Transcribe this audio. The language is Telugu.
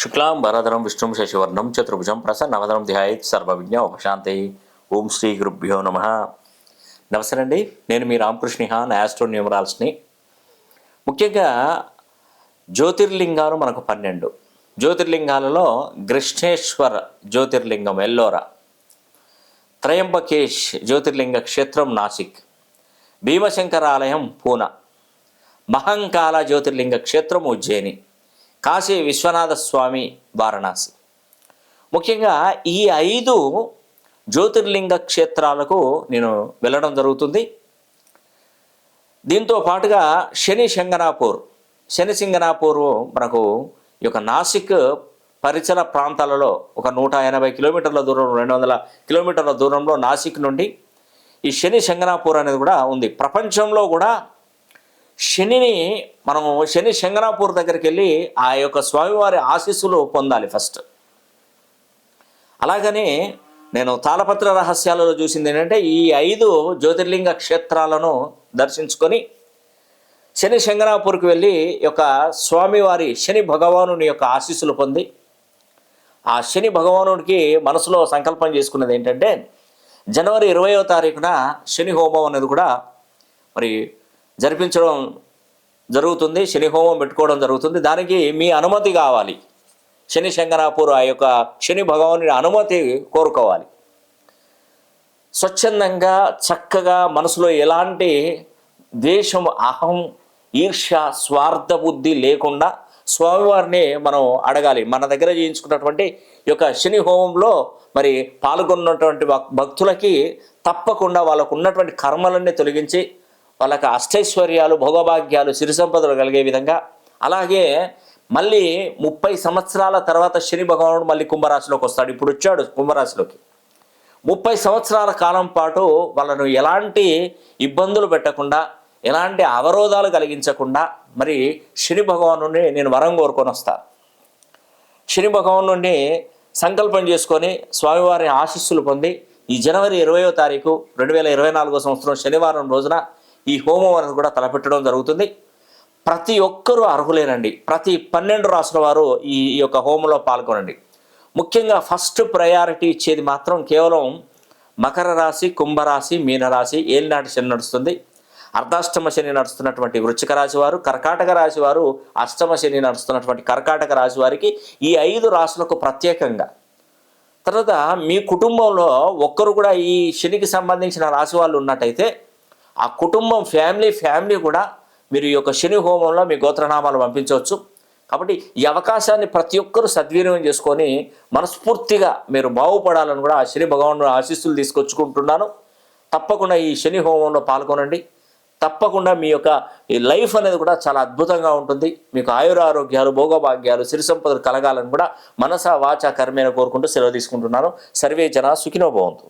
శుక్లాం భరధరం విష్ణుం శశివర్ణం చతుర్భుజం ప్రసన్నవదనం ధ్యాయత్ సర్వవిజ్ఞ ఉపశాంతి ఓం శ్రీ గురుభ్యో నమ. నమస్తే అండి నేను మీ రామకృష్ణ హాన్ న్యూమరాల్స్ని ముఖ్యంగా జ్యోతిర్లింగాలు మనకు పన్నెండు. జ్యోతిర్లింగాలలో కృష్ణేశ్వర జ్యోతిర్లింగం ఎల్లోరా. త్రయంబకేష్ జ్యోతిర్లింగ క్షేత్రం నాసిక్. భీమశంకరాలయం పూనా. మహంకాల జ్యోతిర్లింగ క్షేత్రం ఉజ్జయిని. కాశీ విశ్వనాథ స్వామి వారణాసి. ముఖ్యంగా ఈ ఐదు జ్యోతిర్లింగ క్షేత్రాలకు నేను వెళ్ళడం జరుగుతుంది. దీంతో పాటుగా శని శంగనాపూర్ శని సింగనాపూర్ మనకు ఈ యొక్క నాసిక్ పరిసర ప్రాంతాలలో ఒక నూట ఎనభై కిలోమీటర్ల దూరం రెండు వందల కిలోమీటర్ల దూరంలో నాసిక్ నుండి ఈ శని శంగనాపూర్ అనేది కూడా ఉంది. ప్రపంచంలో కూడా శనిని మనము శని శంగనాపూర్ దగ్గరికి వెళ్ళి ఆ యొక్క స్వామివారి ఆశీస్సులు పొందాలి ఫస్ట్ అలాగని నేను తాళపత్ర రహస్యాలలో చూసింది ఏంటంటే ఈ ఐదు జ్యోతిర్లింగ క్షేత్రాలను దర్శించుకొని శని శంగనాపూర్కి వెళ్ళి యొక్క స్వామివారి శని భగవానుని యొక్క ఆశీస్సులు పొంది ఆ శని భగవానుడికి మనసులో సంకల్పం చేసుకున్నది ఏంటంటే జనవరి ఇరవయో తారీఖున శని హోమం అనేది కూడా మరి జరిపించడం జరుగుతుంది శని హోమం పెట్టుకోవడం జరుగుతుంది. దానికి మీ అనుమతి కావాలి. శని శంకరాపూర్ ఆ యొక్క శని భగవానుడి అనుమతి కోరుకోవాలి. స్వచ్ఛందంగా చక్కగా మనసులో ఎలాంటి ద్వేషం అహం ఈర్ష్య స్వార్థ బుద్ధి లేకుండా స్వామివారిని మనం అడగాలి. మన దగ్గర చేయించుకున్నటువంటి యొక్క శని హోమంలో మరి పాల్గొన్నటువంటి భక్తులకి తప్పకుండా వాళ్ళకు ఉన్నటువంటి కర్మలన్నీ తొలగించి వాళ్ళకి అష్టైశ్వర్యాలు భోగభాగ్యాలు సిరి సంపదలు కలిగే విధంగా. అలాగే మళ్ళీ ముప్పై సంవత్సరాల తర్వాత శని భగవానుడు మళ్ళీ కుంభరాశిలోకి వస్తాడు. ఇప్పుడు వచ్చాడు కుంభరాశిలోకి. ముప్పై సంవత్సరాల కాలం పాటు వాళ్ళను ఎలాంటి ఇబ్బందులు పెట్టకుండా ఎలాంటి అవరోధాలు కలిగించకుండా మరి శని భగవాను నేను వరం కోరుకొని వస్తాను శని భగవాన్ నుండి సంకల్పం చేసుకొని స్వామివారి ఆశీస్సులు పొంది ఈ జనవరి ఇరవయో తారీఖు రెండు వేల ఇరవై నాలుగో సంవత్సరం శనివారం రోజున ఈ హోమం అనేది కూడా తలపెట్టడం జరుగుతుంది. ప్రతి ఒక్కరూ అర్హులేనండి. ప్రతి పన్నెండు రాసుల వారు ఈ యొక్క హోమంలో పాల్గొనండి. ముఖ్యంగా ఫస్ట్ ప్రయారిటీ ఇచ్చేది మాత్రం కేవలం మకర రాశి కుంభరాశి మీనరాశి ఏలినాటి శని నడుస్తుంది. అర్ధాష్టమ శని నడుస్తున్నటువంటి వృచ్చిక రాశి వారు కర్కాటక రాశి వారు అష్టమ శని నడుస్తున్నటువంటి కర్కాటక రాశి వారికి ఈ ఐదు రాశులకు ప్రత్యేకంగా. తర్వాత మీ కుటుంబంలో ఒక్కరు కూడా ఈ శనికి సంబంధించిన రాశి వాళ్ళు ఉన్నట్టయితే ఆ కుటుంబం ఫ్యామిలీ ఫ్యామిలీ కూడా మీరు ఈ యొక్క శని హోమంలో మీ గోత్రనామాలు పంపించవచ్చు. కాబట్టి ఈ అవకాశాన్ని ప్రతి ఒక్కరూ సద్వినియోగం చేసుకొని మనస్ఫూర్తిగా మీరు బాగుపడాలని కూడా ఆ శని భగవాను ఆశీస్సులు తీసుకొచ్చుకుంటున్నాను. తప్పకుండా ఈ శని హోమంలో పాల్గొనండి. తప్పకుండా మీ యొక్క ఈ లైఫ్ అనేది కూడా చాలా అద్భుతంగా ఉంటుంది. మీకు ఆయుర ఆరోగ్యాలు భోగభాగ్యాలు సిరి సంపదలు కలగాలని కూడా మనస వాచ కర్మేన కోరుకుంటూ సెలవు తీసుకుంటున్నాను. సర్వే జన సుఖినో భవంతు.